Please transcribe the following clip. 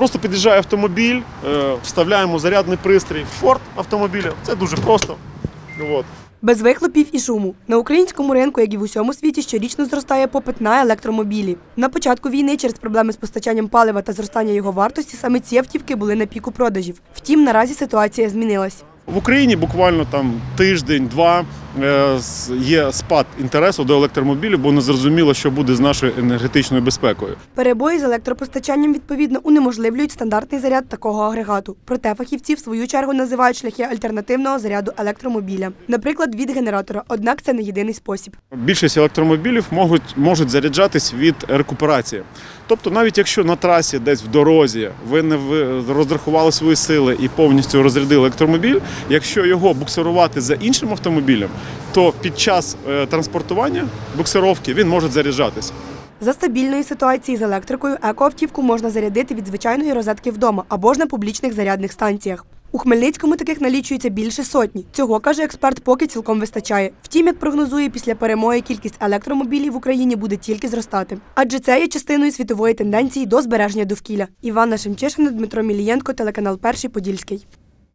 Просто під'їжджає автомобіль, е, вставляємо зарядний пристрій в шорт автомобіля. Це дуже просто. От. Без вихлопів і шуму на українському ринку, як і в усьому світі, щорічно зростає попит на електромобілі. На початку війни через проблеми з постачанням палива та зростання його вартості саме ці автівки були на піку продажів. Втім, наразі ситуація змінилась. В Україні буквально там тиждень-два є спад інтересу до електромобілів, бо не зрозуміло, що буде з нашою енергетичною безпекою. Перебої з електропостачанням відповідно унеможливлюють стандартний заряд такого агрегату. Проте фахівці в свою чергу називають шляхи альтернативного заряду електромобіля, наприклад, від генератора. Однак це не єдиний спосіб. Більшість електромобілів можуть, можуть заряджатись від рекуперації. Тобто, навіть якщо на трасі, десь в дорозі, ви не розрахували свої сили і повністю розрядили електромобіль, якщо його буксирувати за іншим автомобілем, то під час е, транспортування буксировки він може заряджатись. За стабільної ситуації з електрикою екоавтівку можна зарядити від звичайної розетки вдома або ж на публічних зарядних станціях. У Хмельницькому таких налічується більше сотні. Цього каже експерт, поки цілком вистачає. Втім, як прогнозує, після перемоги кількість електромобілів в Україні буде тільки зростати. Адже це є частиною світової тенденції до збереження довкілля. Іванна Шемчишина, Дмитро Мілієнко, телеканал Перший Подільський.